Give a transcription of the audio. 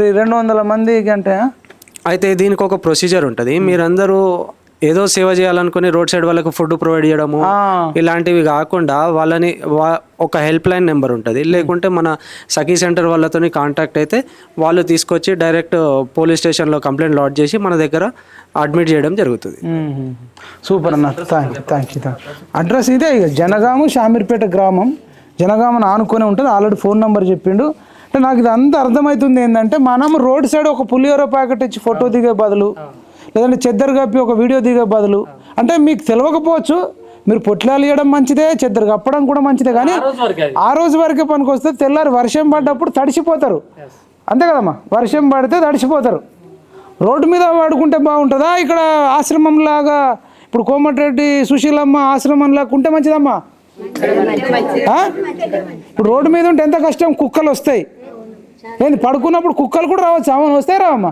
రెండు వందల మందికి అంటే అయితే దీనికి ఒక ప్రొసీజర్ ఉంటుంది మీరందరూ ఏదో సేవ చేయాలనుకుని రోడ్ సైడ్ వాళ్ళకి ఫుడ్ ప్రొవైడ్ చేయడము. ఇలాంటివి కాకుండా వాళ్ళని వా- ఒక హెల్ప్ లైన్ నెంబర్ ఉంటుంది. లేకుంటే మన సఖీ సెంటర్ వాళ్ళతో కాంటాక్ట్ అయితే వాళ్ళు తీసుకొచ్చి డైరెక్ట్ పోలీస్ స్టేషన్లో కంప్లైంట్ లాడ్ చేసి మన దగ్గర అడ్మిట్ చేయడం జరుగుతుంది. సూపర్ అన్న. Thank you thank you thank address ఇదే జనగాము షామీర్పేట గ్రామం. జనగామను ఆనుకొని ఉంటుంది. ఆల్రెడీ ఫోన్ నెంబర్ చెప్పిండు. అంటే నాకు ఇది అంతా అర్థమవుతుంది ఏంటంటే మనం రోడ్ సైడ్ ఒక పులిహోర ప్యాకెట్ ఇచ్చి ఫోటో దిగే బదులు లేదంటే చెద్దరు కప్పి ఒక వీడియో దిగే బదులు అంటే మీకు తెలియకపోవచ్చు మీరు పొట్లాలు ఇవ్వడం మంచిదే చెద్దరు కప్పడం కూడా మంచిదే కానీ ఆ రోజు వరకే పనికి వస్తే తెల్లారి వర్షం పడ్డప్పుడు తడిసిపోతారు. అంతే కదమ్మా వర్షం పడితే తడిసిపోతారు. రోడ్డు మీద వాడుకుంటే బాగుంటుందా? ఇక్కడ ఆశ్రమం లాగా ఇప్పుడు కోమటిరెడ్డి సుశీలమ్మ ఆశ్రమం లాగా ఉంటే మంచిదమ్మా? ఆ? ఇప్పుడు రోడ్డు మీద ఉంటే ఎంత కష్టం? కుక్కలు వస్తాయి. ఏంది పడుకున్నప్పుడు కుక్కలు కూడా రావచ్చు. అమ్మని వస్తాయి రావమ్మా